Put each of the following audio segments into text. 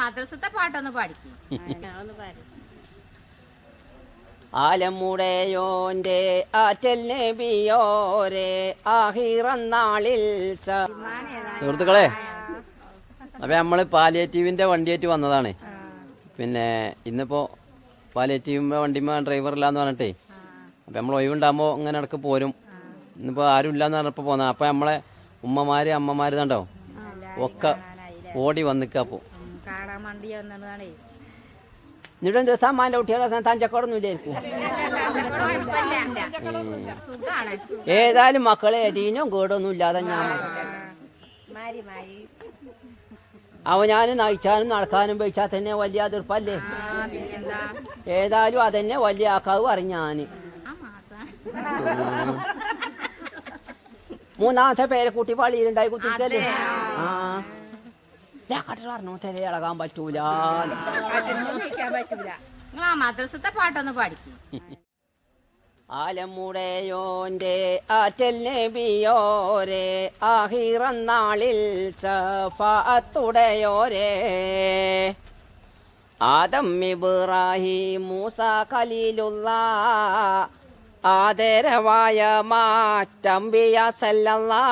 മദ്രസത്തെ പാട്ടൊന്ന് പാടിക്കും. ആലമുടയോന്റെ ആറ്റൽ നബിയോരെ ആഹിറന്നാളിൽ സുഹൃത്തുക്കളെ അപ്പൊ നമ്മൾ പാലിയേറ്റീവിന്റെ വണ്ടിയായിട്ട് വന്നതാണ്. പിന്നെ ഇന്നിപ്പോ പാലിയേറ്റീവിന്റെ വണ്ടിമ ഡ്രൈവറില്ലാന്ന് പറഞ്ഞിട്ടേ അപ്പൊ നമ്മൾ ഒഴിവുണ്ടാകുമ്പോ ഇങ്ങനെ ഇടയ്ക്ക് പോരും. ഇന്നിപ്പോ ആരും ഇല്ലാന്ന് പറഞ്ഞപ്പോ പോന്ന അപ്പൊ നമ്മളെ ഉമ്മമാര് അമ്മമാര് കണ്ടോ ഒക്കെ ഓടി വന്നിക്കപ്പോ കാണാൻ വേണ്ടി വന്നതാണേ എന്നിട്ട് എന്താ സമ്മാന്റെ കുട്ടികളെ തഞ്ചക്കോടൊന്നും ഇല്ലായിരിക്കും സുഖാണ്. ഏതായാലും മക്കളെ അരിഞ്ഞും കൂടൊന്നും ഇല്ലാതെ ഞാൻ മാരി മാരി. അവ ഞാൻ നയിച്ചാനും നടക്കാനും വെച്ചാൽ തന്നെ വലിയ അതിർപ്പല്ലേ? ഏതായാലും അതന്നെ വലിയ ആക്കാവ് അറിഞ്ഞാന് മൂന്നാമത്തെ പേരെ കുട്ടി പള്ളിയിലുണ്ടായി കുത്തിക്കല്ലേ ആ. ഞാൻ കണ്ടിട്ട് പറഞ്ഞു തലേ ഇളകാൻ പറ്റൂല. നിങ്ങൾ ആ മദ്രസത്തെ പാട്ടൊന്ന് പാടിക്കും. ആലമുടയോന്റെ ആറ്റൽ നബിയോരെ ആഹിറന്നാളിൽ സഫാത്തുടയോരെ. ആദം ഇബ്രാഹിം മൂസ ഖലീലുള്ള ആദരവായ മാറ്റം സല്ലല്ലാ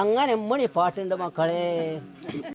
അങ്ങനെ മണി പാട്ടുണ്ട് മക്കളെ.